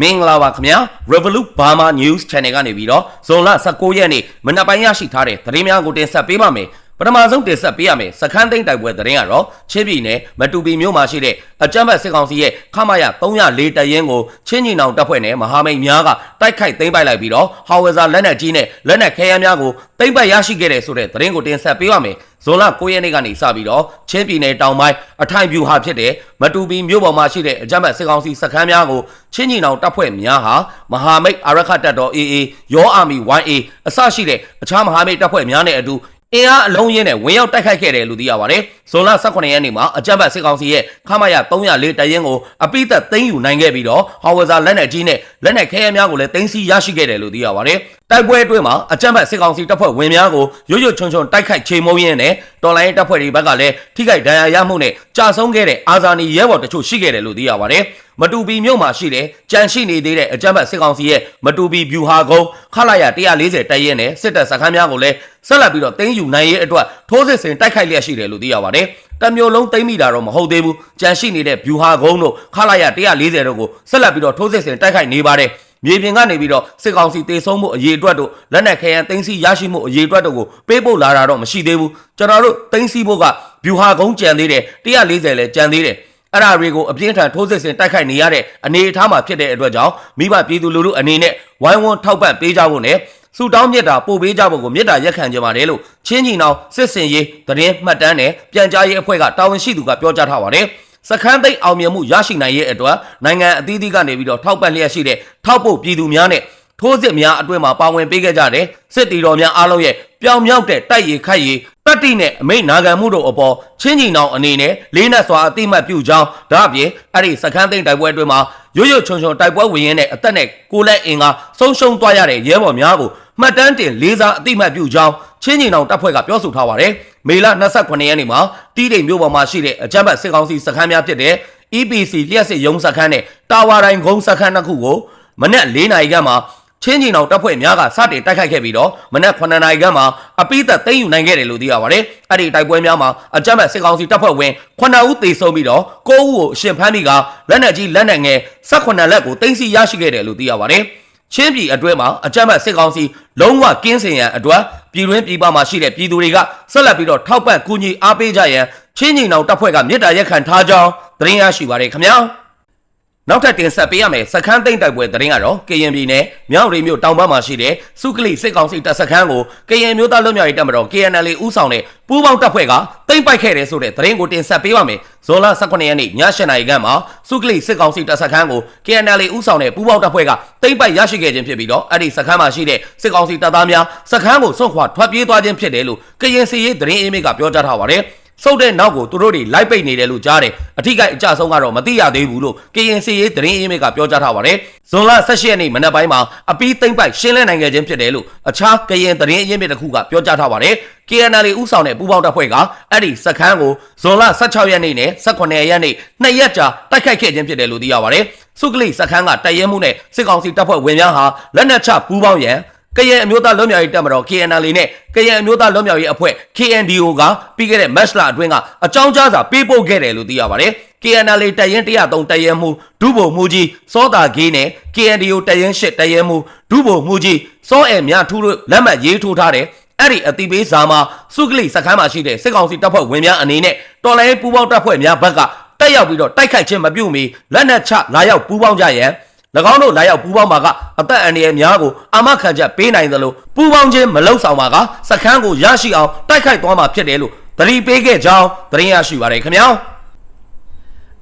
မင်္ဂလာပါခင်ဗျာ Revolut Burma News Channel ကနေပြီးတော့ဇွန်လ19ရက်နေ့မနက်ပိုင်းရရှိထားတဲ့သတင်းများကိုတင်ဆက်ပေးပါမယ် ပထမဆုံးတင်ဆက်ပေးရမယ်စခန်းသိမ်းတိုက်ပွဲသတင်းကတော့ချင်းပြည်နယ်မတူပီမြို့မှာရှိတဲ့အကြမ်းဖက်စစ်ကောင်စီရဲ့ခမာရ304တရင်ကိုချင်းညီနောင်တပ်ဖွဲ့နဲ့မဟာမိတ်များကတိုက်ခိုက်သိမ်းပိုက်လိုက်ပြီးတော့ဟောင်ဝဇာလက်နက်ကြီးနဲ့လက်နက်ခဲယမ်းများကိုသိမ်းပိုက်ရရှိခဲ့တဲ့ဆိုတဲ့သတင်းကိုတင်ဆက်ပေးပါမယ်ဇွန်လ9ရက်နေ့ကနေစပြီးတော့ချင်းပြည်နယ်တောင်ပိုင်းအထိုင်ပြူဟာဖြစ်တဲ့မတူပီမြို့ပေါ်မှာရှိတဲ့အကြမ်းဖက်စစ်ကောင်စီစခန်းများကိုချင်းညီနောင်တပ်ဖွဲ့များဟာမဟာမိတ်အာရခတပ်တော် AA ရောအာမီ 1A အစရှိတဲ့အခြားမဟာမိတ်တပ်ဖွဲ့များနဲ့အတူ အင်အားအလုံးရင်းနဲ့ဝင်ရောက်တိုက်ခိုက်ခဲ့တယ်လို့သိရပါတယ်။ဇွန်လ18ရက်နေ့မှာအကြမ်းဖက်စစ်ကောင်စီရဲ့ခမာရ304တရင်ကိုအပိသက်သိမ်းယူနိုင်ခဲ့ပြီးတော့ဟောင်ဝဇာလက်နက်ကြီးနဲ့လက်နက်ခဲယမ်းများကိုလည်းသိမ်းဆည်းရရှိခဲ့တယ်လို့သိရပါတယ်။တိုက်ပွဲအတွင်းမှာအကြမ်းဖက်စစ်ကောင်စီတပ်ဖွဲ့ဝင်များကိုရွရွချွန်ချွန်တိုက်ခိုက်ချေမှုန်းရင်းနဲ့တော်လိုင်းတပ်ဖွဲ့တွေဘက်ကလည်းထိခိုက်ဒဏ်ရာရမှုနဲ့ကြာဆုံးခဲ့တဲ့အာဇာနည်ရဲဘော်တချို့ရှိခဲ့တယ်လို့သိရပါတယ်။ မတူပီမြို့မှာရှိတဲ့ကြန့်ရှိနေသေးတဲ့အကြမ်းဖက်စစ်ကောင်စီရဲ့မတူပီဗျူဟာကုန်းခလာရ140တိုက်ရဲနဲ့စစ်တပ်စခန်းများကိုလည်းဆက်လက်ပြီးတော့တင်းယူနိုင်ရေးအတွက်ထိုးစစ်ဆင်တိုက်ခိုက်လျက်ရှိတယ်လို့သိရပါတယ်။တမျိုးလုံးသိမ်းမိတာတော့မဟုတ်သေးဘူး။ကြန့်ရှိနေတဲ့ဗျူဟာကုန်းတို့ခလာရ140တို့ကိုဆက်လက်ပြီးတော့ထိုးစစ်ဆင်တိုက်ခိုက်နေပါတယ်။မြေပြင်ကနေပြီးတော့စစ်ကောင်စီတေဆုံးမှုအရေးအတွက်တို့လက်နက်ခဲယမ်းတင်းစီရရှိမှုအရေးအတွက်တို့ကိုပေးပို့လာတာတော့မရှိသေးဘူးကျွန်တော်တို့တင်းစီဖို့ကဗျူဟာကုန်းကြံသေးတယ်140လဲကြံသေးတယ် အဲ့ဒါတွေကိုအပြင်းထန်ထိုးစစ်ဆင်တိုက်ခိုက်နေရတဲ့အနေအထားမှာဖြစ်တဲ့အတွက်ကြောင့်မိဘပြည်သူလူထုအနေနဲ့ဝိုင်းဝန်းထောက်ပံ့ပေးကြဖို့နဲ့စူတောင်းမြတ်တာပို့ပေးကြဖို့ကိုမြတ်တာရက်ခံကြပါတယ်လို့ချင်းကြီးနောင်စစ်စင်ရေးသတင်းမှတ်တမ်းနဲ့ပြန်ကြားရေးအဖွဲ့ကတာဝန်ရှိသူကပြောကြားထားပါတယ်စခန်းသိမ်းအောင်မြင်မှုရရှိနိုင်ရဲ့အတွက်နိုင်ငံအသီးသီးကနေပြီးတော့ထောက်ပံ့လျက်ရှိတဲ့ထောက်ပို့ပြည်သူများနဲ့ထိုးစစ်များအတွင်းမှာပါဝင်ပေးခဲ့ကြတဲ့စစ်တီတော်များအားလုံးရဲ့ ပြောင်မြောက်တဲ့တိုက်ရည်ခတ်ရည်တတ္တိနဲ့အမိတ်နာခံမှုတို့အပေါ်ချင်းချီနောင်အနေနဲ့လေးနက်စွာအတိမတ်ပြုကြောင်းဒါအပြင်အဲ့ဒီစခန်းသိမ်းတိုက်ပွဲအတွင်းမှာရွရွချွန်ချွန်တိုက်ပွဲဝင်ရင်းနဲ့အသက်နဲ့ကိုယ်လက်အင်ကဆုံးရှုံးသွားရတဲ့ရဲဘော်များကိုမှတ်တမ်းတင်လေးစားအတိမတ်ပြုကြောင်းချင်းချီနောင်တပ်ဖွဲ့ကပြောဆိုထားပါတယ်မေလ29ရက်နေ့မှာတီးတိမ်မြို့ပေါ်မှာရှိတဲ့အကြမ်းဖက်စစ်ကောင်စီစခန်းများဖြစ်တဲ့ EPC လျှက်စစ်ရုံးစခန်းနဲ့တာဝါတိုင်းဂုံးစခန်းနှစ်ခုကိုမနက်၄နာရီခန့်မှာ ချင်းချီနောင်တပ်ဖွဲ့များကစတင်တိုက်ခိုက်ခဲ့ပြီးတော့မနက်9နာရီခန့်မှာအပိသက်သိမ်းယူနိုင်ခဲ့တယ်လို့သိရပါတယ်။အဲ့ဒီတိုက်ပွဲများမှာအကြမ်းဖက်စစ်ကောင်စီတပ်ဖွဲ့ဝင်9ဦးသေဆုံးပြီးတော့9ဦးကိုအရှင်ဖမ်းပြီးကလက်နက်ကြီးလက်နက်ငယ်18လက်ကိုသိမ်းဆည်းရရှိခဲ့တယ်လို့သိရပါတယ်။ချင်းပြည်အတွဲမှာအကြမ်းဖက်စစ်ကောင်စီလုံးဝကင်းစင်ရန်အတွက်ပြည်တွင်းပြည်ပမှာရှိတဲ့ပြည်သူတွေကဆက်လက်ပြီးတော့ထောက်ပံ့ကူညီအားပေးကြရန်ချင်းညီနောင်တပ်ဖွဲ့ကမြစ်တာရက်ခံထားကြောင်းသတင်းရရှိပါတယ်ခင်ဗျာ။ နောက်ထပ်တင်ဆက်ပေးရမယ်စခန်းသိမ့်တိုက်ပွဲသတင်းကတော့ကရင်ပြည်နယ်မြောက်ရီမြို့တောင်ဘက်မှာရှိတဲ့စုကလိစစ်ကောင်စီတပ်စခန်းကိုကရင်မျိုးသားလွတ်မြောက်ရေးတပ်မတော် KNL ဦးဆောင်တဲ့ပူးပေါင်းတပ်ဖွဲ့ကသိမ့်ပိုက်ခဲ့တယ်ဆိုတဲ့သတင်းကိုတင်ဆက်ပေးပါမယ်ဇွန်လ18ရက်နေ့ည8:00နာရီခန့်မှာစုကလိစစ်ကောင်စီတပ်စခန်းကို KNL ဦးဆောင်တဲ့ပူးပေါင်းတပ်ဖွဲ့ကသိမ့်ပိုက်ရရှိခဲ့ခြင်းဖြစ်ပြီးတော့အဲ့ဒီစခန်းမှာရှိတဲ့စစ်ကောင်စီတပ်သားများစခန်းကိုစွန့်ခွာထွက်ပြေးသွားခြင်းဖြစ်တယ်လို့ကရင်စီရေးသတင်းအင်းမေကပြောကြားထားပါတယ် စုပ်တဲ့နောက်ကိုသူတို့တွေလိုက်ပိတ်နေတယ်လို့ကြားတယ်အထိကအကြဆုံးကတော့မသိရသေးဘူးလို့ KNC ရေးသတင်းအင်းမေကပြောကြားထားပါတယ်ဇွန်လ18ရက်နေ့မနက်ပိုင်းမှာအပီးသိမ့်ပိုက်ရှင်းလင်းနိုင်ခဲ့ခြင်းဖြစ်တယ်လို့အခြားကရင်သတင်းအင်းမေတစ်ခုကပြောကြားထားပါတယ် KNL ဦးဆောင်တဲ့ပူးပေါင်းတပ်ဖွဲ့ကအဲ့ဒီစခန်းကိုဇွန်လ16ရက်နေ့နဲ့18ရက်နေ့နှစ်ရက်ကြာတိုက်ခိုက်ခဲ့ခြင်းဖြစ်တယ်လို့သိရပါတယ်စုကလိစခန်းကတိုက်ရဲမှုနဲ့စစ်ကောင်စီတပ်ဖွဲ့ဝင်များဟာလက်နက်ချပူးပေါင်းရန် ကရင်အမျိုးသားလွတ်မြောက်ရေးတပ်မတော် KNL နဲ့ကရင်အမျိုးသားလွတ်မြောက်ရေးအဖွဲ့ KNDO ကပြီးခဲ့တဲ့ match လအတွင်းကအကြောင်းကြားစာပေးပို့ခဲ့တယ်လို့သိရပါတယ်။ KNL တရင်103တရင်မှုဒုဗိုလ်မှူးကြီးစောတာဂေးနဲ့ KNDO တရင်8တရင်မှုဒုဗိုလ်မှူးကြီးစောအဲမြထူးတို့လက်မှတ်ရေးထိုးထားတယ်။အဲ့ဒီအတိပေးစာမှာစုကလိစခန်းမှာရှိတဲ့စစ်ကောင်စီတပ်ဖွဲ့ဝင်များအနေနဲ့တော်လိုင်းပူးပေါင်းတပ်ဖွဲ့များဘက်ကတက်ရောက်ပြီးတော့တိုက်ခိုက်ခြင်းမပြုမီလက်နက်ချလာရောက်ပူးပေါင်းကြရန်၎ င်းတို့လာရောက်ပူးပေါင်းပါကအသက်အန္တရာယ်များကိုအာမခံချက်ပေးနိုင်သလိုပူးပေါင်းခြင်းမလုပ်ဆောင်ပါကစခန်းကိုရရှိအောင်တိုက်ခိုက်သွားမှာဖြစ်တယ်လို့သတိပေးခဲ့ကြောင်းသတင်းရရှိပါတယ်ခင်ဗျာ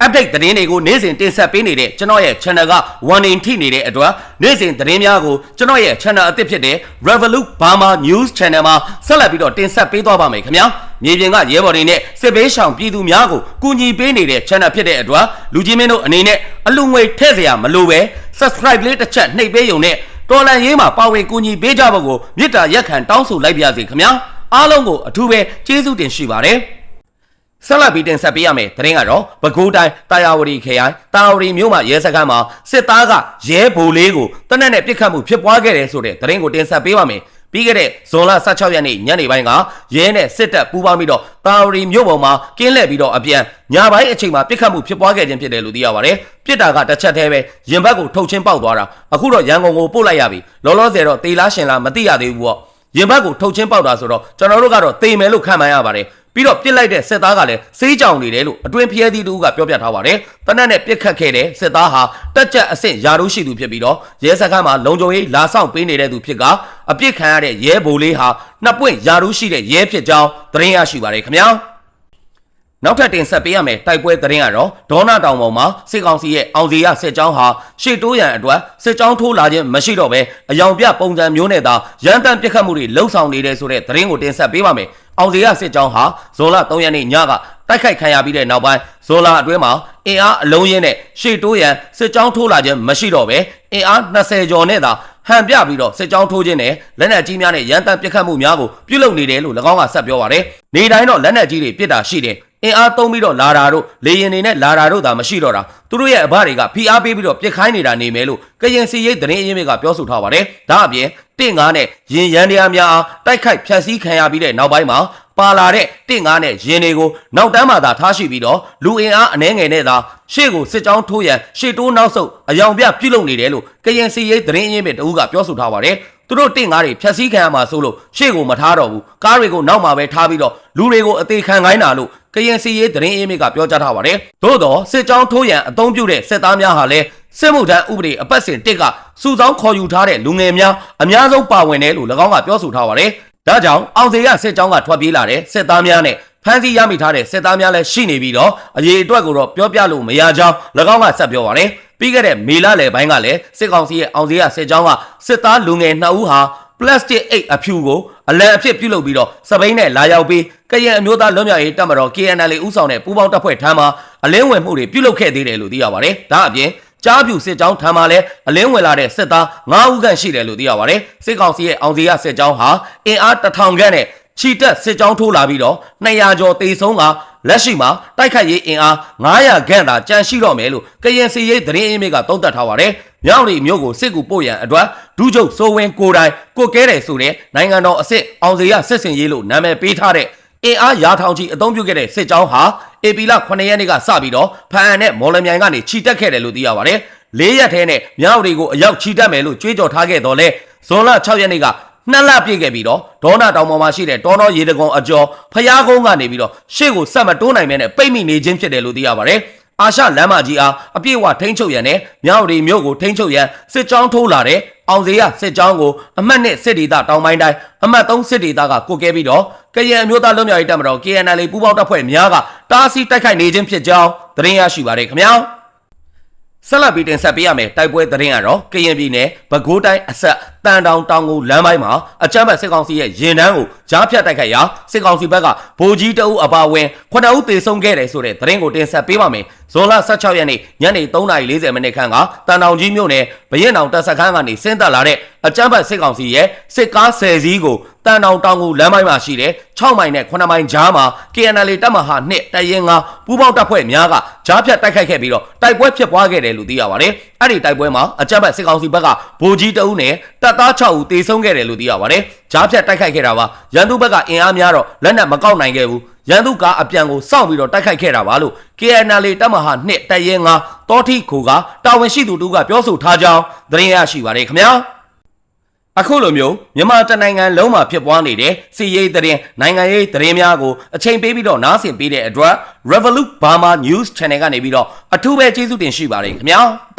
update သတင်းတွေကိုနေ့စဉ်တင်ဆက်ပေးနေတဲ့ကျွန်တော်ရဲ့ channel က warning ထိနေတဲ့အတွက်နေ့စဉ်သတင်းများကိုကျွန်တော်ရဲ့ channel အသစ်ဖြစ်တဲ့ Revolut Burma News Channel မှာဆက်လက်ပြီးတော့တင်ဆက်ပေးသွားပါမယ်ခင်ဗျာ မြေပြင်ကရဲဘော်တွေနဲ့စစ်ဘေးရှောင်ပြည်သူများကိုကူညီပေးနေတဲ့ channel ဖြစ်တဲ့အတွက်လူကြီးမင်းတို့အနေနဲ့အလူငွေထည့်စရာမလိုပဲ subscribe လေးတစ်ချက်နှိပ်ပေးရုံနဲ့တော်လန်ရေးမှာပါဝင်ကူညီပေးကြဖို့ကိုမြစ်တာရက်ခံတောင်းဆိုလိုက်ပါရစေခင်ဗျာအားလုံးကိုအထူးပဲကျေးဇူးတင်ရှိပါတယ်ဆက်လက်ပြီးတင်ဆက်ပေးရမယ်တရင်ကတော့ပဲခူးတိုင်းတာယာဝတီခရိုင်တာယာဝတီမြို့မှာရဲစခန်းမှာစစ်သားကရဲဘိုလေးကိုတနက်နဲ့ပြစ်ခတ်မှုဖြစ်ပွားခဲ့တယ်ဆိုတဲ့တရင်ကိုတင်ဆက်ပေးပါမယ် ပြီးခဲ့တဲ့ဇွန်လ16ရက်နေ့ညနေပိုင်းကရဲနဲ့စစ်တပ်ပူးပေါင်းပြီးတော့တာဝရီမြို့ပေါ်မှာကင်းလှည့်ပြီးတော့အပြန်ညပိုင်းအချိန်မှာပြစ်ခတ်မှုဖြစ်ပွားခဲ့ခြင်းဖြစ်တယ်လို့သိရပါတယ်ပြစ်တာကတစ်ချက်တည်းပဲရင်ဘတ်ကိုထုတ်ချင်းပေါက်သွားတာအခုတော့ရန်ကုန်ကိုပို့လိုက်ရပြီလောလောဆယ်တော့တေလားရှင်လားမသိရသေးဘူးပေါ့ရင်ဘတ်ကိုထုတ်ချင်းပေါက်တာဆိုတော့ကျွန်တော်တို့ကတော့တေမယ်လို့ခံမှန်းရပါတယ် ပြီးတော့ပြစ်လိုက်တဲ့စစ်သားကလည်းစေးကြောင်နေတယ်လို့အတွင်းဖျဲသီးတူကပြောပြထားပါတယ်။တနက်နဲ့ပြစ်ခတ်ခဲ့တဲ့စစ်သားဟာတက်ကြက်အဆင့်ယာတို့ရှိသူဖြစ်ပြီးတော့ရဲစခန်းမှာလုံခြုံရေးလာဆောင်ပေးနေတဲ့သူဖြစ်ကအပြစ်ခံရတဲ့ရဲဘိုးလေးဟာနှစ်ပွင့်ယာတို့ရှိတဲ့ရဲဖြစ်ကြောင်းသတင်းရရှိပါတယ်ခင်ဗျာ။နောက်ထပ်တင်ဆက်ပေးရမယ်တိုက်ပွဲသတင်းကတော့ဒေါနာတောင်ပေါ်မှာစစ်ကောင်စီရဲ့အောင်စီရစစ်ကြောင်းဟာရှေ့တိုးရန်အတွက်စစ်ကြောင်းထိုးလာခြင်းမရှိတော့ဘဲအယောင်ပြပုံစံမျိုးနဲ့သာရန်တမ်းပစ်ခတ်မှုတွေလှုံ့ဆော်နေတယ်ဆိုတဲ့သတင်းကိုတင်ဆက်ပေးပါမယ်။ အောင်စီရစစ်ကြောင်းဟာဇွန်လ3ရက်နေ့ညကတိုက်ခိုက်ခံရပြီးတဲ့နောက်ပိုင်းဇွန်လအတွင်းမှာအင်အားအလုံးရင်းနဲ့ရှေ့တိုးရန်စစ်ကြောင်းထိုးလာခြင်းမရှိတော့ဘဲအင်အား20ကျော်နဲ့သာဟန်ပြပြီးတော့စစ်ကြောင်းထိုးခြင်းနဲ့လက်နက်ကြီးများနဲ့ရန်တမ်းပစ်ခတ်မှုများကိုပြုလုပ်နေတယ်လို့၎င်းကဆက်ပြောပါရယ်။နေတိုင်းတော့လက်နက်ကြီးတွေပစ်တာရှိတယ်။အင်အားသုံးပြီးတော့လာတာတို့လေရင်တွေနဲ့လာတာတို့သာမရှိတော့တာသူတို့ရဲ့အဘတွေကဖိအားပေးပြီးတော့ပြစ်ခိုင်းနေတာနေမယ်လို့ကရင်စီရိတ်သတင်းအရင်းမြစ်ကပြောဆိုထားပါတယ်။ဒါအပြင် တင့်ငါးနဲ့ရင်ရန်တရားများအားတိုက်ခိုက်ဖျက်ဆီးခံရပြီးတဲ့နောက်ပိုင်းမှာပါလာတဲ့တင့်ငါးနဲ့ရင်တွေကိုနောက်တန်းမှာသာထားရှိပြီးတော့လူအင်အားအနှဲငယ်နဲ့သာရှေ့ကိုစစ်ကြောင်းထိုးရန်ရှေ့တိုးနောက်ဆုတ်အယောင်ပြပြုလုပ်နေတယ်လို့ကရင်စီရိတ်သတင်းအရင်းမြစ်တအူးကပြောဆိုထားပါတယ်။သူတို့တင့်ကားတွေဖြတ်စည်းခံရမှာဆိုလို့ရှေ့ကိုမထားတော့ဘူးကားတွေကိုနောက်မှာပဲထားပြီးတော့လူတွေကိုအသေးခံခိုင်းတာလို့ကရင်စီရေးသတင်းအေးမြစ်ကပြောကြားထားပါတယ်သို့တော့စစ်ကြောင်းထိုးရန်အုံပြုတဲ့စစ်သားများဟာလည်း စစ်မှုထမ်းဥပဒေအပတ်စဉ်တစ်ကစုဆောင်းခေါ်ယူထားတဲ့လူငယ်များအများဆုံးပါဝင်တယ်လို့၎င်းကပြောဆိုထားပါတယ်ဒါကြောင့်အောင်စေရစစ်ကြောင်းကထွက်ပြေးလာတဲ့စစ်သားများနဲ့ဖမ်းဆီးရမိထားတဲ့စစ်သားများလည်းရှိနေပြီးတော့အရေးအတွက်ကိုတော့ပြောပြလို့မရကြောင်း၎င်းကဆက်ပြောပါတယ်ပြီးခဲ့တဲ့မေလလယ်ပိုင်းကလည်းစစ်ကောင်စီရဲ့အောင်စေရစစ်ကြောင်းကစစ်သားလူငယ်2ဦးဟာပလတ်စတစ်အိတ်အဖြူကိုအလံအဖြစ်ပြုလုပ်ပြီးတော့စပိန်နဲ့လာရောက်ပြီးကရင်အမျိုးသားလွတ်မြောက်ရေးတပ်မတော် KNL ဦးဆောင်တဲ့ပူးပေါင်းတပ်ဖွဲ့ထမ်းမှာအလင်းဝင်မှုတွေပြုလုပ်ခဲ့သေးတယ်လို့သိရပါတယ်။ဒါအပြင် ကြားပြူစစ်ကြောင်းထမ်းမှာလည်းအလင်းဝင်လာတဲ့စစ်သား9ဦးခန့်ရှိတယ်လို့သိရပါတယ်။စစ်ကောင်စီရဲ့အောင်စီရစစ်ကြောင်းဟာအင်အား1000ခန့်နဲ့ချီတက်စစ်ကြောင်းထိုးလာပြီးတော့200ကျော်တေဆုံးကလက်ရှိမှာတိုက်ခိုက်ရေးအင်အား900ခန့်သာကြန့်ရှိတော့မယ်လို့ကရင်စီရေးသတင်းအင်းမြစ်ကသုံးသပ်ထားပါတယ်။မြောက်ရီမြို့ကိုစစ်ကူပို့ရန်အတွက်ဒုချုပ်စိုးဝင်းကိုတိုင်ကိုကဲတယ်ဆိုတဲ့နိုင်ငံတော်အစ်စ်အောင်စရစစ်စင်ရေးလို့နာမည်ပေးထားတဲ့ အင်အားရာထောင်ချီအုံပြုခဲ့တဲ့စစ်ကြောင်းဟာအေပီလ9ရက်နေ့ကစပြီးတော့ဖအန်နဲ့မော်လမြိုင်ကနေခြိတက်ခဲ့တယ်လို့သိရပါတယ်။လေးရက်ထဲနဲ့မြောက်ရီကိုအရောက်ခြိတက်မယ်လို့ကြွေးကြော်ထားခဲ့တော့လဲဇွန်လ6ရက်နေ့ကနှစ်လပြည့်ခဲ့ပြီးတော့ဒေါနာတောင်ပေါ်မှာရှိတဲ့တောနောရေတကုံအကျော်ဖျားကုန်းကနေပြီးတော့ရှေ့ကိုဆက်မတိုးနိုင်မဲနဲ့ပိတ်မိနေခြင်းဖြစ်တယ်လို့သိရပါတယ်။ အာရှလမ်းမကြီးအားအပြည့်အဝထိန်းချုပ်ရန်နဲ့မြောက်ရီမြို့ကိုထိန်းချုပ်ရန်စစ်ကြောင်းထိုးလာတဲ့အောင်စေရစစ်ကြောင်းကိုအမှတ်နဲ့စစ်ဒေသတောင်ပိုင်းတိုင်းအမှတ်3စစ်ဒေသကကိုကဲပြီးတော့ကရင်အမျိုးသားလွတ်မြောက်ရေးတပ်မတော် KNL ပူးပေါင်းတပ်ဖွဲ့များကတားဆီးတိုက်ခိုက်နေခြင်းဖြစ်ကြောင်းသတင်းရရှိပါတယ်ခင်ဗျာ။ဆက်လက်ပြီးတင်ဆက်ပေးရမယ်တိုက်ပွဲသတင်းကတော့ကရင်ပြည်နယ်ပဲခူးတိုင်းအဆက်တန်တောင်တောင်ကိုလမ်းပိုင်းမှာအကြမ်းဖက်စစ်ကောင်စီရဲ့ရင်တန်းကိုကြားဖြတ်တိုက်ခိုက်ရာစစ်ကောင်စီဘက်ကဗိုလ်ကြီးတအုပ်အပါဝင်9ဦးသေဆုံးခဲ့တယ်ဆိုတဲ့သတင်းကိုတင်ဆက်ပေးပါမယ်ဇွန်လ16ရက်နေ့ညနေ3:40မိနစ်ခန့်ကတန်တောင်ကြီးမြို့နယ်ဘရင်တောင်တပ်စခန်းကနေဆင်းသက်လာတဲ့အကြမ်းဖက်စစ်ကောင်စီရဲ့စစ်ကား10စီးကိုတန်တောင်တောင်ကိုလမ်းပိုင်းမှာရှိတဲ့6မိုင်နဲ့9မိုင်ကြားမှာ KNL တပ်မဟာ2တရင်ကပူးပေါင်းတပ်ဖွဲ့များကကြားဖြတ်တိုက်ခိုက်ခဲ့ပြီးတော့တိုက်ပွဲဖြစ်ပွားခဲ့တယ်လို့သိရပါတယ်။အဲ့ဒီတိုက်ပွဲမှာအကြမ်းဖက်စစ်ကောင်စီဘက်ကဗိုလ်ကြီးတအုပ်နဲ့တပ်သား6ဦးသေဆုံးခဲ့တယ်လို့သိရပါတယ်။ကြားဖြတ်တိုက်ခိုက်ခဲ့တာပါ။ရန်သူဘက်ကအင်အားများတော့လက်နက်မကောက်နိုင်ခဲ့ဘူး။ရန်သူကအပြန်ကိုစောင့်ပြီးတော့တိုက်ခိုက်ခဲ့တာပါလို့ KNL တပ်မဟာ2တရင်ကတောထိခိုကတာဝန်ရှိသူတို့ကပြောဆိုထားကြောင်းသတင်းရရှိပါတယ်ခင်ဗျာ။အခုလိုမျိုးမြန်မာတနိုင်ငံလုံးမှာဖြစ်ပွားနေတဲ့စီရေးသတင်းနိုင်ငံရေးသတင်းများကိုအချိန်ပေးပြီးတော့နားဆင်ပေးတဲ့အတွက် Revolut Burma News Channel ကနေပြီးတော့အထူးပဲကျေးဇူးတင်ရှိပါတယ်ခင်ဗျာ။